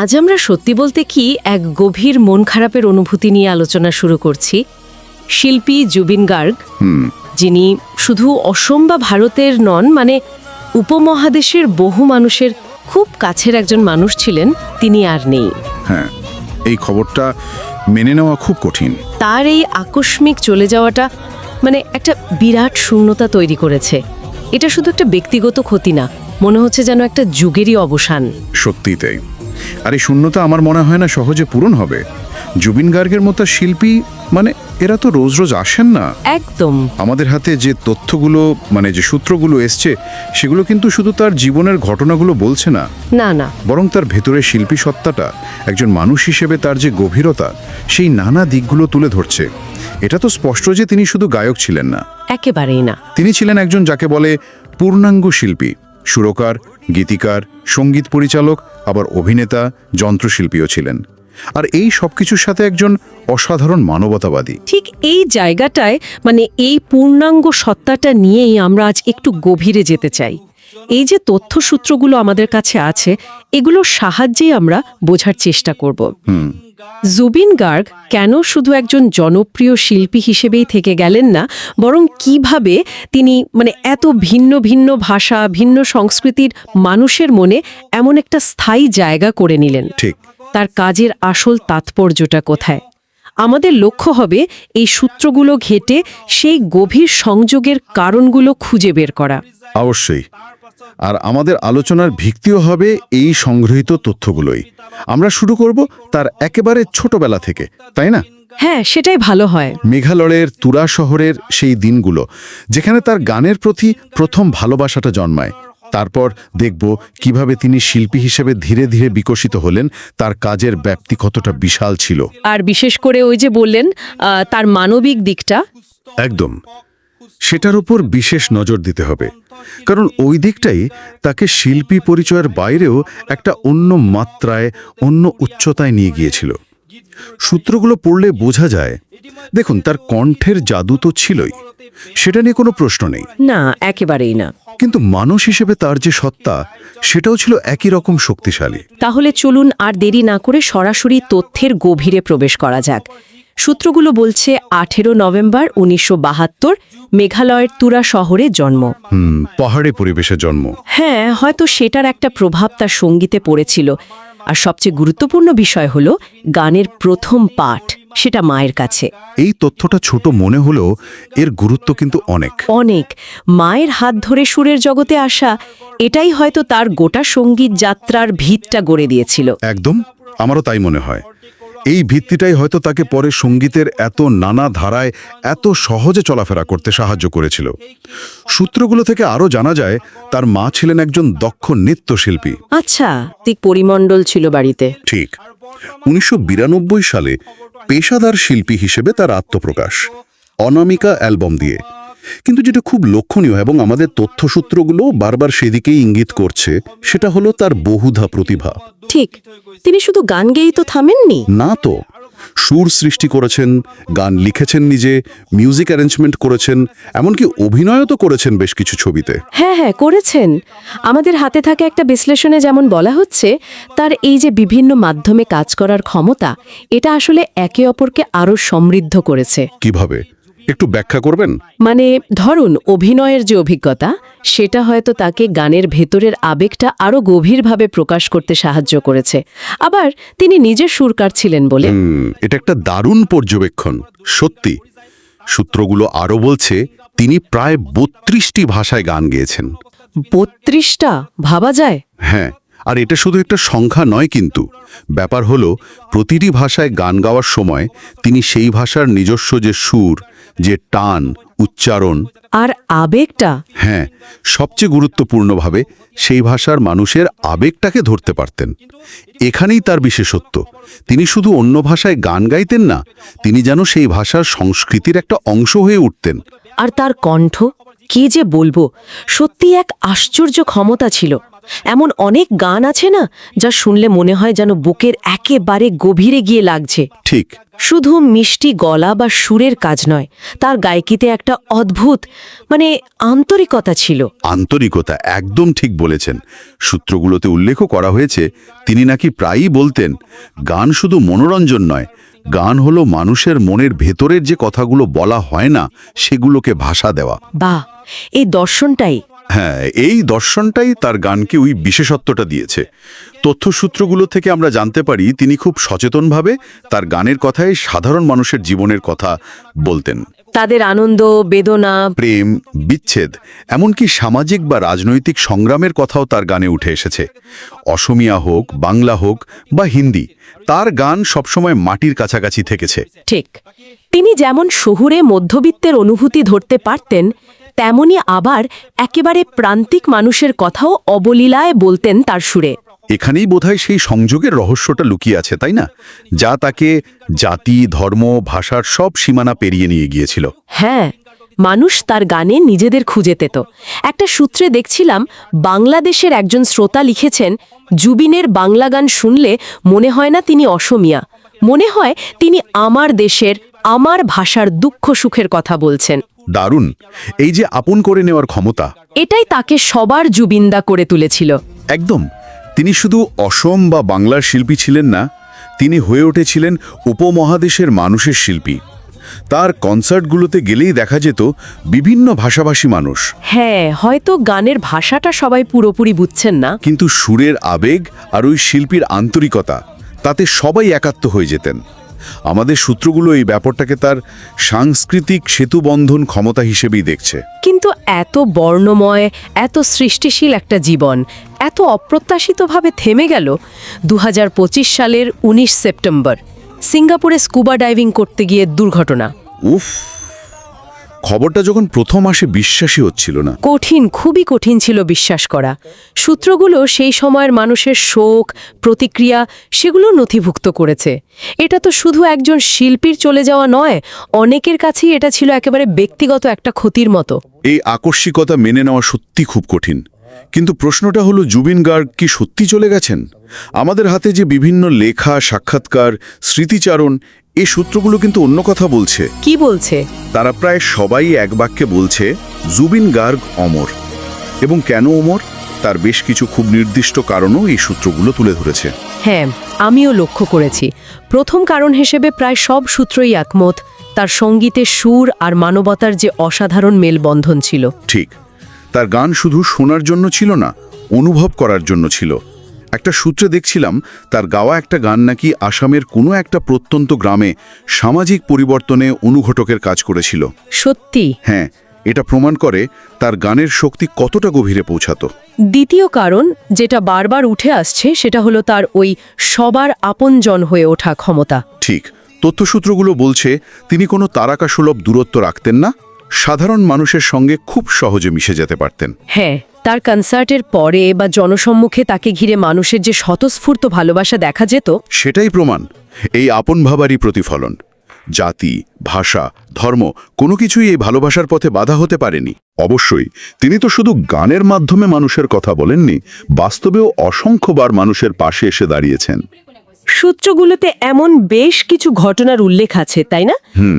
আজ আমরা সত্যি বলতে কি এক গভীর মন খারাপের অনুভূতি নিয়ে আলোচনা শুরু করছি। শিল্পী জুবিন গার্গ যিনি শুধু অসম বা ভারতের নন মানে উপমহাদেশের বহু মানুষের খুব কাছের একজন মানুষ ছিলেন তিনি আর নেই। হ্যাঁ এই খবরটা মেনে নেওয়া খুব কঠিন। তার এই আকস্মিক চলে যাওয়াটা মানে একটা বিরাট শূন্যতা তৈরি করেছে। এটা শুধু একটা ব্যক্তিগত ক্ষতি না মনে হচ্ছে যেন একটা যুগেরই অবসান। সত্যিই তাই। আর এই শূন্যতা আমার মনে হয় না সহজে পূরণ হবে। জুবিন গার্গের মতো শিল্পী মানে এরা তো রোজ রোজ আসেন না। একদম। আমাদের হাতে যে তথ্যগুলো মানে যে সূত্রগুলো এসছে সেগুলো কিন্তু শুধু তার জীবনের ঘটনাগুলো বলছে না। না না। বরং তার ভেতরে শিল্পী সত্তাটা একজন মানুষ হিসেবে তার যে গভীরতা সেই নানা দিকগুলো তুলে ধরছে। এটা তো স্পষ্ট যে তিনি শুধু গায়ক ছিলেন না। একেবারেই না। তিনি ছিলেন একজন যাকে বলে পূর্ণাঙ্গ শিল্পী সুরকার গীতিকার সংগীত পরিচালক আবার অভিনেতা যন্ত্রশিল্পীও ছিলেন। আর এই সবকিছুর সাথে একজন অসাধারণ মানবতাবাদী। ঠিক এই জায়গাটায় মানে এই পূর্ণাঙ্গ সত্তাটা নিয়েই আমরা আজ একটু গভীরে যেতে চাই। এই যে তথ্যসূত্রগুলো আমাদের কাছে আছে এগুলোর সাহায্যেই আমরা বোঝার চেষ্টা করব। জুবিন গার্গ কেন শুধু একজন জনপ্রিয় শিল্পী হিসেবেই থেকে গেলেন না বরং কীভাবে তিনি মানে এত ভিন্ন ভিন্ন ভাষা ভিন্ন সংস্কৃতির মানুষের মনে এমন একটা স্থায়ী জায়গা করে নিলেন? ঠিক। তার কাজের আসল তাৎপর্যটা কোথায়? আমাদের লক্ষ্য হবে এই সূত্রগুলো ঘেটে সেই গভীর সংযোগের কারণগুলো খুঁজে বের করা। অবশ্যই। আর আমাদের আলোচনার ভিত্তিও হবে এই সংগৃহীত তথ্যগুলোই। আমরা শুরু করব তার একেবারে ছোটবেলা থেকে তাই না? হ্যাঁ সেটাই ভালো হয়। মেঘালয়ের তুরা শহরের সেই দিনগুলো যেখানে তার গানের প্রতি প্রথম ভালোবাসাটা জন্মায়। তারপর দেখব কীভাবে তিনি শিল্পী হিসেবে ধীরে ধীরে বিকশিত হলেন তার কাজের ব্যাপ্তি কতটা বিশাল ছিল। আর বিশেষ করে ওই যে বললেন তার মানবিক দিকটা। একদম। সেটার উপর বিশেষ নজর দিতে হবে। কারণ ওই দিকটাই তাকে শিল্পী পরিচয়ের বাইরেও একটা অন্য মাত্রায় অন্য উচ্চতায় নিয়ে গিয়েছিল। সূত্রগুলো পড়লে বোঝা যায় দেখুন তার কণ্ঠের জাদু তো ছিলই সেটা নিয়ে কোনো প্রশ্ন নেই। না একেবারেই না। কিন্তু মানুষ হিসেবে তার যে সত্তা সেটাও ছিল একই রকম শক্তিশালী। তাহলে চলুন আর দেরি না করে সরাসরি তথ্যের গভীরে প্রবেশ করা যাক। সূত্রগুলো বলছে আঠেরো নভেম্বর উনিশশো বাহাত্তর মেঘালয়ের তুরা শহরে জন্ম। পাহাড়ে পরিবেশে জন্ম। হ্যাঁ হয়তো সেটার একটা প্রভাব তার সঙ্গীতে পড়েছিল। আর সবচেয়ে গুরুত্বপূর্ণ বিষয় হলো গানের প্রথম পাঠ সেটা মায়ের কাছে। এই তথ্যটা ছোট মনে হলেও এর গুরুত্ব কিন্তু অনেক। অনেক। মায়ের হাত ধরে সুরের জগতে আসা এটাই হয়তো তার গোটা সংগীত যাত্রার ভিতটা গড়ে দিয়েছিল। একদম আমারও তাই মনে হয়। এই ভিত্তিটাই হয়তো তাকে পরে সঙ্গীতের এত নানা ধারায় এত সহজে চলাফেরা করতে সাহায্য করেছিল। সূত্রগুলো থেকে আরও জানা যায় তার মা ছিলেন একজন দক্ষ নৃত্যশিল্পী। আচ্ছা তিক পরিমণ্ডল ছিল বাড়িতে। ঠিক। উনিশশো বিরানব্বই সালে পেশাদার শিল্পী হিসেবে তার আত্মপ্রকাশ। অনামিকা অ্যালবাম দিয়ে। কিন্তু যেটা খুব লক্ষণীয় এবং আমাদের তথ্যসূত্রগুলো বারবার সেদিকেই ইঙ্গিত করছে সেটা হলো তার বহুধা প্রতিভা। ঠিক তিনি শুধু গান গেয়েই তো থামেননি? না তো। সুর সৃষ্টি করেছেন গান লিখেছেন নিজে মিউজিক অ্যারেঞ্জমেন্ট করেছেন এমনকি অভিনয়ও তো করেছেন বেশ কিছু ছবিতে। হ্যাঁ হ্যাঁ করেছেন। আমাদের হাতে থাকা একটা বিশ্লেষণে যেমন বলা হচ্ছে তার এই যে বিভিন্ন মাধ্যমে কাজ করার ক্ষমতা এটা আসলে একে অপরকে আরও সমৃদ্ধ করেছে। কীভাবে? একটু ব্যাখ্যা করবেন? মানে ধরুন অভিনয়ের যে অভিজ্ঞতা সেটা হয়তো তাকে গানের ভেতরের আবেগটা আরও গভীরভাবে প্রকাশ করতে সাহায্য করেছে। আবার তিনি নিজে সুরকার ছিলেন বলে। এটা একটা দারুণ পর্যবেক্ষণ সত্যি। সূত্রগুলো আরও বলছে তিনি প্রায় বত্রিশটি ভাষায় গান গেয়েছেন। বত্রিশটা? ভাবা যায়? হ্যাঁ। আর এটা শুধু একটা সংখ্যা নয় কিন্তু। ব্যাপার হলো প্রতিটি ভাষায় গান গাওয়ার সময় তিনি সেই ভাষার নিজস্ব যে সুর যে টান উচ্চারণ আর আবেগটা। হ্যাঁ সবচেয়ে গুরুত্বপূর্ণভাবে সেই ভাষার মানুষের আবেগটাকে ধরতে পারতেন। এখানেই তার বিশেষত্ব তিনি শুধু অন্য ভাষায় গান গাইতেন না তিনি যেন সেই ভাষার সংস্কৃতির একটা অংশ হয়ে উঠতেন। আর তার কণ্ঠ কি যে বলব সত্যি এক আশ্চর্য ক্ষমতা ছিল। এমন অনেক গান আছে না যা শুনলে মনে হয় যেন বুকের একেবারে গভীরে গিয়ে লাগছে। ঠিক। শুধু মিষ্টি গলা বা সুরের কাজ নয় তার গায়কিতে একটা অদ্ভুত মানে আন্তরিকতা ছিল। আন্তরিকতা একদম ঠিক বলেছেন। সূত্রগুলোতে উল্লেখও করা হয়েছে তিনি নাকি প্রায়ই বলতেন গান শুধু মনোরঞ্জন নয় গান হলো মানুষের মনের ভেতরের যে কথাগুলো বলা হয় না সেগুলোকে ভাষা দেওয়া। বা এই দর্শনটাই হ্যাঁ এই দর্শনটাই তার গানকে ওই বিশেষত্বটা দিয়েছে। তথ্যসূত্রগুলো থেকে আমরা জানতে পারি তিনি খুব সচেতনভাবে তার গানের কথায় সাধারণ মানুষের জীবনের কথা বলতেন। তাদের আনন্দ বেদনা প্রেম বিচ্ছেদ এমনকি সামাজিক বা রাজনৈতিক সংগ্রামের কথাও তার গানে উঠে এসেছে। অসমিয়া হোক বাংলা হোক বা হিন্দি তার গান সবসময় মাটির কাছাকাছি থেকেছে। ঠিক। তিনি যেমন শহুরে মধ্যবিত্তের অনুভূতি ধরতে পারতেন তেমনি আবার একেবারে প্রান্তিক মানুষের কথাও অবলীলায় বলতেন তার সুরে। এখানেই বোধহয় সেই সংযোগের রহস্যটা লুকিয়ে আছে তাই না? যা তাকে জাতি ধর্ম ভাষার সব সীমানা পেরিয়ে নিয়ে গিয়েছিল। হ্যাঁ মানুষ তার গানে নিজেদের খুঁজে পেত। একটা সূত্রে দেখছিলাম বাংলাদেশের একজন শ্রোতা লিখেছেন জুবিনের বাংলা গান শুনলে মনে হয় না তিনি অসমিয়া। মনে হয় তিনি আমার দেশের আমার ভাষার দুঃখ সুখের কথা বলছেন। দারুণ। এই যে আপন করে নেওয়ার ক্ষমতা। এটাই তাকে সবার জুবিন্দা করে তুলেছিল। একদম। তিনি শুধু অসম বা বাংলার শিল্পী ছিলেন না তিনি হয়ে উঠেছিলেন উপমহাদেশের মানুষের শিল্পী। তার কনসার্টগুলোতে গেলেই দেখা যেত বিভিন্ন ভাষাভাষী মানুষ। হ্যাঁ হয়তো গানের ভাষাটা সবাই পুরোপুরি বুঝছেন না। কিন্তু সুরের আবেগ আর ওই শিল্পীর আন্তরিকতা তাতে সবাই একাত্ম হয়ে যেতেন। আমাদের সূত্রগুলো এই ব্যাপারটাকে তার সাংস্কৃতিক সেতুবন্ধন ক্ষমতা হিসেবেই দেখছে। কিন্তু এত বর্ণময় এত সৃষ্টিশীল একটা জীবন এত অপ্রত্যাশিতভাবে থেমে গেল দু হাজার পঁচিশ সালের ১৯ সেপ্টেম্বর সিঙ্গাপুরে স্কুবা ডাইভিং করতে গিয়ে দুর্ঘটনা। উফ! খবরটা যখন প্রথম আসে বিশ্বাসই হচ্ছিল না। কঠিন খুবই কঠিন ছিল বিশ্বাস করা। সূত্রগুলো সেই সময়ের মানুষের শোক প্রতিক্রিয়া সেগুলো নথিভুক্ত করেছে। এটা তো শুধু একজন শিল্পীর চলে যাওয়া নয় অনেকের কাছেই এটা ছিল একেবারে ব্যক্তিগত একটা ক্ষতির মতো। এই আকস্মিকতা মেনে নেওয়া সত্যি খুব কঠিন। কিন্তু প্রশ্নটা হলো জুবিন গার্গ কি সত্যি চলে গেছেন? আমাদের হাতে যে বিভিন্ন লেখা সাক্ষাৎকার স্মৃতিচারণ এই সূত্রগুলো কিন্তু অন্য কথা বলছে। কি বলছে? তারা প্রায় সবাই এক বাক্যে বলছে জুবিন গার্গ অমর। এবং কেন অমর? তার বেশ কিছু খুব নির্দিষ্ট কারণও এই সূত্রগুলো তুলে ধরেছে। হ্যাঁ আমিও লক্ষ্য করেছি। প্রথম কারণ হিসেবে প্রায় সব সূত্রই একমত তার সঙ্গীতের সুর আর মানবতার যে অসাধারণ মেলবন্ধন ছিল। ঠিক তার গান শুধু শোনার জন্য ছিল না অনুভব করার জন্য ছিল। একটা সূত্রে দেখছিলাম তার গাওয়া একটা গান নাকি আসামের কোনো একটা প্রত্যন্ত গ্রামে সামাজিক পরিবর্তনে অনুঘটকের কাজ করেছিল। সত্যি? হ্যাঁ এটা প্রমাণ করে তার গানের শক্তি কতটা গভীরে পৌঁছাতো। দ্বিতীয় কারণ যেটা বারবার উঠে আসছে সেটা হলো তার ওই সবার আপনজন হয়ে ওঠা ক্ষমতা। ঠিক তথ্যসূত্রগুলো বলছে তিনি কোনো তারাকাসুলভ দূরত্ব রাখতেন না সাধারণ মানুষের সঙ্গে খুব সহজে মিশে যেতে পারতেন। হ্যাঁ তার কনসার্টের পরে বা জনসম্মুখে তাকে ঘিরে মানুষের যে স্বতঃস্ফূর্ত ভালোবাসা দেখা যেত, সেটাই প্রমাণ। এই আপন ভাবারই প্রতিফলন। জাতি, ভাষা, ধর্ম কোনো কিছুই এই ভালোবাসার পথে বাধা হতে পারেনি। অবশ্যই, তিনি তো শুধু গানের মাধ্যমে মানুষের কথা বলেননি, বাস্তবেও অসংখ্যবার মানুষের পাশে এসে দাঁড়িয়েছেন। সূত্রগুলোতে এমন বেশ কিছু ঘটনার উল্লেখ আছে তাই না?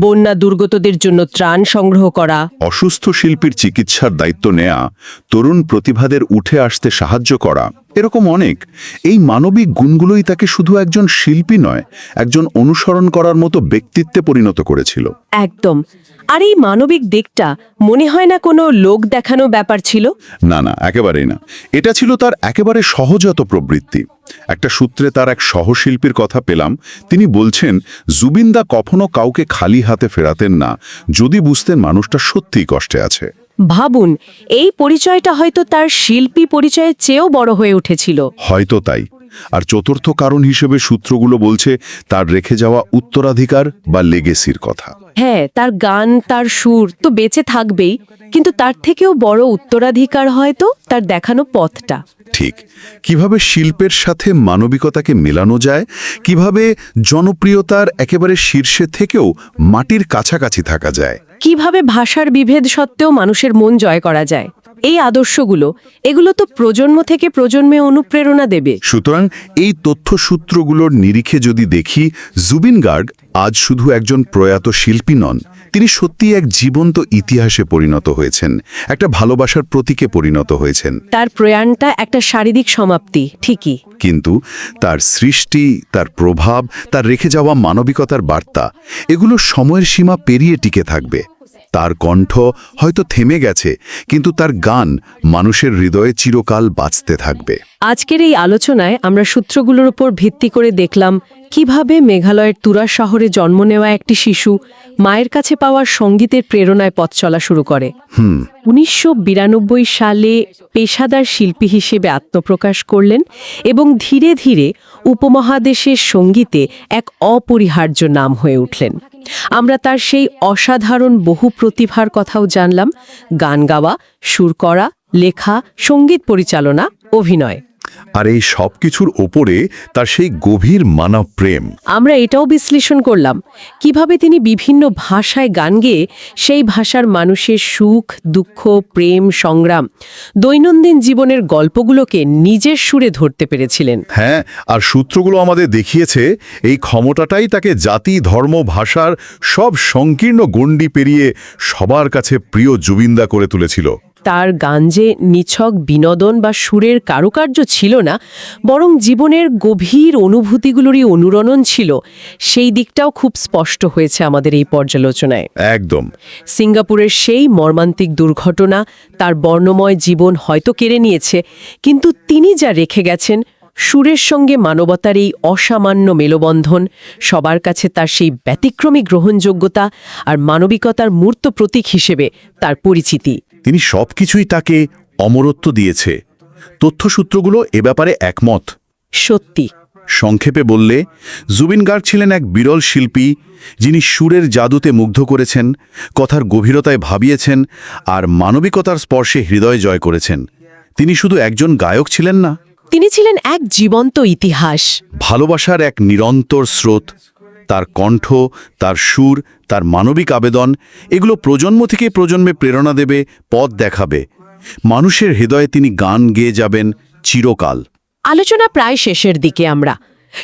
বন্যা দুর্গতদের জন্য ত্রাণ সংগ্রহ করা। অসুস্থ শিল্পীর চিকিৎসার দায়িত্ব নেয়া তরুণ প্রতিভাদের উঠে আসতে সাহায্য করা। এরকম অনেক। এই মানবিক গুণগুলোই তাকে শুধু একজন শিল্পী নয় একজন অনুসরণ করার মতো ব্যক্তিত্বে পরিণত করেছিল। একদম। আর এই মানবিক দিকটা মনে হয় না কোনো লোক দেখানো ব্যাপার ছিল? না না একেবারেই না। এটা ছিল তার একেবারে সহজাত প্রবৃত্তি। একটা সূত্রে তার এক সহশিল্পীর কথা পেলাম। তিনি বলছেন জুবিনদা কখনো কাউকে খালি হাতে ফেরাতেন না যদি বুঝতেন মানুষটা সত্যিই কষ্টে আছে। ভাবুন এই পরিচয়টা হয়তো তার শিল্পী পরিচয়ের চেয়েও বড় হয়ে উঠেছিল। হয়তো তাই। আর চতুর্থ কারণ হিসেবে সূত্রগুলো বলছে তার রেখে যাওয়া উত্তরাধিকার বা লেগেসির কথা। হ্যাঁ তার গান তার সুর তো বেঁচে থাকবেই কিন্তু তার থেকেও বড় উত্তরাধিকার হয়তো তার দেখানো পথটা। ঠিক। কীভাবে শিল্পের সাথে মানবিকতাকে মেলানো যায় কীভাবে জনপ্রিয়তার একেবারে শীর্ষে থেকেও মাটির কাছাকাছি থাকা যায় কীভাবে ভাষার বিভেদ সত্ত্বেও মানুষের মন জয় করা যায়? এই আদর্শগুলো, এগুলো তো প্রজন্ম থেকে প্রজন্মে অনুপ্রেরণা দেবে। সুতরাং এই তথ্যসূত্রগুলোর নিরিখে যদি দেখি জুবিন গার্গ আজ শুধু একজন প্রয়াত শিল্পী নন তিনি সত্যি এক জীবন্ত ইতিহাসে পরিণত হয়েছেন একটা ভালোবাসার প্রতীকে পরিণত হয়েছেন। তার প্রয়াণটা একটা শারীরিক সমাপ্তি ঠিকই। কিন্তু তার সৃষ্টি তার প্রভাব তার রেখে যাওয়া মানবিকতার বার্তা এগুলো সময়ের সীমা পেরিয়ে টিকে থাকবে। তার কণ্ঠ হয়তো থেমে গেছে কিন্তু তার গান মানুষের হৃদয়ে চিরকাল বাঁচতে থাকবে। আজকের এই আলোচনায় আমরা সূত্রগুলোর উপর ভিত্তি করে দেখলাম কীভাবে মেঘালয়ের তুরা শহরে জন্ম নেওয়া একটি শিশু মায়ের কাছে পাওয়ার সঙ্গীতের প্রেরণায় পথ চলা শুরু করে। উনিশশো বিরানব্বই সালে পেশাদার শিল্পী হিসেবে আত্মপ্রকাশ করলেন এবং ধীরে ধীরে উপমহাদেশের সঙ্গীতে এক অপরিহার্য নাম হয়ে উঠলেন। আমরা তার সেই অসাধারণ বহু প্রতিভার কথাও জানলাম। গান গাওয়া সুর করা লেখা সংগীত পরিচালনা অভিনয়। আর এই সব কিছুর ওপরে তার সেই গভীর মানব প্রেম। আমরা এটাও বিশ্লেষণ করলাম কীভাবে তিনি বিভিন্ন ভাষায় গান গেয়ে সেই ভাষার মানুষের সুখ দুঃখ প্রেম সংগ্রাম দৈনন্দিন জীবনের গল্পগুলোকে নিজের সুরে ধরতে পেরেছিলেন। হ্যাঁ আর সূত্রগুলো আমাদের দেখিয়েছে এই ক্ষমতাটাই তাকে জাতি ধর্ম ভাষার সব সংকীর্ণ গণ্ডি পেরিয়ে সবার কাছে প্রিয় জুবিন্দা করে তুলেছিল। তার গান যে নিছক বিনোদন বা সুরের কারুকার্য ছিল না বরং জীবনের গভীর অনুভূতিগুলোরই অনুরণন ছিল। সেই দিকটাও খুব স্পষ্ট হয়েছে আমাদের এই পর্যালোচনায়। একদম। সিঙ্গাপুরের সেই মর্মান্তিক দুর্ঘটনা তার বর্ণময় জীবন হয়তো কেড়ে নিয়েছে কিন্তু তিনি যা রেখে গেছেন সুরের সঙ্গে মানবতার এই অসামান্য মেলবন্ধন সবার কাছে তার সেই ব্যতিক্রমী গ্রহণযোগ্যতা আর মানবিকতার মূর্ত প্রতীক হিসেবে তার পরিচিতি। তিনি সবকিছুই তাকে অমরত্ব দিয়েছে। তথ্যসূত্রগুলো এ ব্যাপারে একমত। সত্যি। সংক্ষেপে বললে জুবিন গার্গ ছিলেন এক বিরল শিল্পী যিনি সুরের জাদুতে মুগ্ধ করেছেন কথার গভীরতায় ভাবিয়েছেন আর মানবিকতার স্পর্শে হৃদয় জয় করেছেন। তিনি শুধু একজন গায়ক ছিলেন না। তিনি ছিলেন এক জীবন্ত ইতিহাস। ভালোবাসার এক নিরন্তর স্রোত। তার কণ্ঠ তার সুর তার মানবিক আবেদন, এগুলো প্রজন্ম থেকে প্রজন্মে প্রেরণা দেবে, পথ দেখাবে। মানুষের হৃদয়ে তিনি গান গেয়ে যাবেন চিরকাল। আলোচনা প্রায় শেষের দিকে আমরা।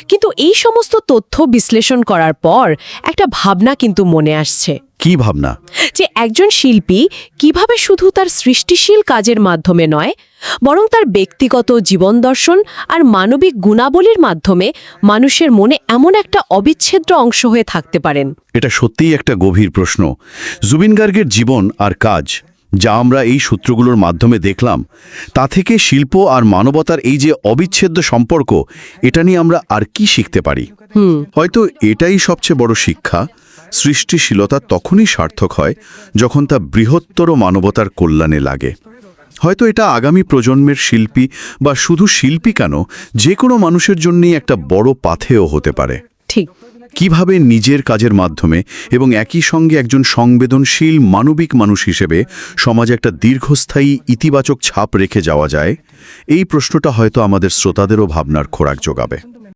কিন্তু এই সমস্ত তথ্য বিশ্লেষণ করার পর একটা ভাবনা কিন্তু মনে আসছে। কি ভাবনা? যে একজন শিল্পী কীভাবে শুধু তার সৃষ্টিশীল কাজের মাধ্যমে নয় বরং তার ব্যক্তিগত জীবন দর্শন আর মানবিক গুণাবলীর মাধ্যমে মানুষের মনে এমন একটা অবিচ্ছেদ্য অংশ হয়ে থাকতে পারেন। এটা সত্যিই একটা গভীর প্রশ্ন। জুবিন গার্গের জীবন আর কাজ যা আমরা এই সূত্রগুলোর মাধ্যমে দেখলাম তা থেকে শিল্প আর মানবতার এই যে অবিচ্ছেদ্য সম্পর্ক এটা নিয়ে আমরা আর কি শিখতে পারি? হয়তো এটাই সবচেয়ে বড় শিক্ষা সৃষ্টিশীলতা তখনই সার্থক হয় যখন তা বৃহত্তর মানবতার কল্যাণে লাগে। হয়তো এটা আগামী প্রজন্মের শিল্পী বা শুধু শিল্পী কেন যে কোনো মানুষের জন্যই একটা বড় পাথেও হতে পারে। ঠিক। কীভাবে নিজের কাজের মাধ্যমে এবং একই সঙ্গে একজন সংবেদনশীল মানবিক মানুষ হিসেবে সমাজে একটা দীর্ঘস্থায়ী ইতিবাচক ছাপ রেখে যাওয়া যায়? এই প্রশ্নটা হয়তো আমাদের শ্রোতাদেরও ভাবনার খোরাক যোগাবে।